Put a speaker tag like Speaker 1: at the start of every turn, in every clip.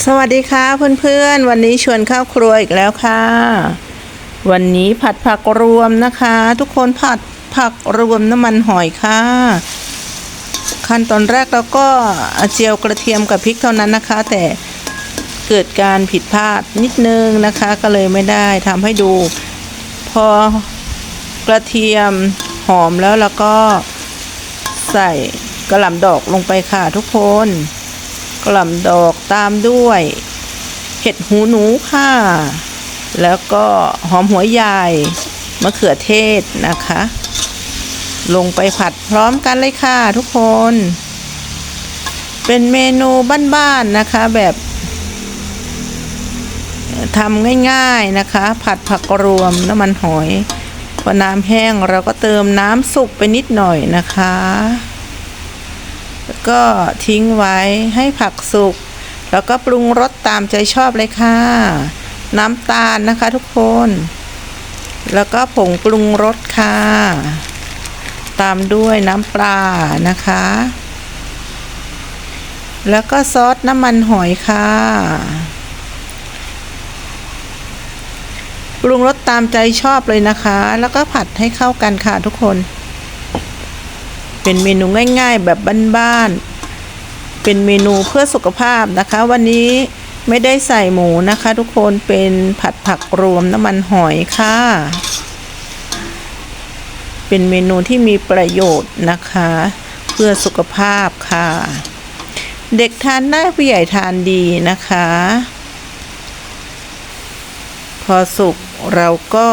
Speaker 1: สวัสดีค่ะเพื่อนๆ วันนี้ชวนเข้าครัวอีกแล้วค่ะ วันนี้ผัดผักรวมนะคะ ทุกคนผัดผักรวมน้ำมันหอยค่ะ ขั้นตอนแรกเราก็เจียวกระเทียมกับพริกเท่านั้นนะคะ แต่เกิดการผิดพลาดนิดนึงนะคะ ก็เลยไม่ได้ทำให้ดู พอกระเทียมหอมแล้วแล้วก็ใส่กระหล่ำดอกลงไปค่ะทุกคน กล่ำดอกตามด้วยเห็ดหูหนูค่ะ แล้วก็หอมหัวใหญ่มะเขือเทศนะคะ ลงไปผัดพร้อมกันเลยค่ะทุกคน เป็นเมนูบ้านๆนะคะแบบทำง่ายๆนะคะ ผัดผักรวมน้ำมันหอยพอน้ำแห้งเราก็เติมน้ำสุกไปนิดหน่อยนะคะ ก็ทิ้งไว้ให้ผักสุก แล้วก็ปรุงรสตามใจชอบเลยค่ะ น้ำตาลนะคะทุกคน แล้วก็ผงปรุงรสค่ะ ตามด้วยน้ำปลานะคะ แล้วก็ซอสน้ำมันหอยค่ะปรุงรสตามใจชอบเลยนะคะ แล้วก็ผัดให้เข้ากันค่ะทุกคน เป็นเมนูง่ายๆ แบบบ้านๆ เป็นเมนูเพื่อสุขภาพนะคะ วันนี้ไม่ได้ใส่หมูนะคะ ทุกคนเป็นผัดผักรวมน้ำมันหอยค่ะ เป็นเมนูที่มีประโยชน์นะคะ เพื่อสุขภาพค่ะ เด็กทานได้ผู้ใหญ่ทานดีนะคะ พอสุกเราก็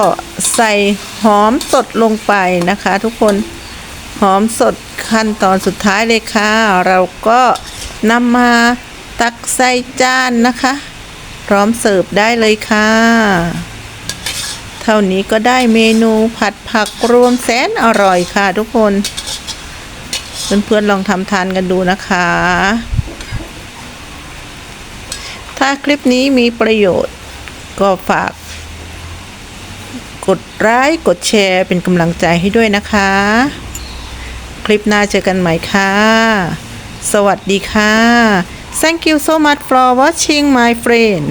Speaker 1: ใส่หอมสดลงไปนะคะ ทุกคน หอมสดขั้นตอนสุดท้ายเลยค่ะ เราก็นำมาตักใส่จานนะคะ พร้อมเสิร์ฟได้เลยค่ะ เท่านี้ก็ได้เมนูผัดผักรวมแสนอร่อยค่ะทุกคนเพื่อนๆลองทำทานกันดูนะคะ ถ้าคลิปนี้มีประโยชน์ก็ฝาก กดไลค์กดแชร์เป็นกำลังใจให้ด้วยนะคะ ลิปหน้าเจอกันใหม่ค่ะ สวัสดีค่ะ Thank you so much for watching my friend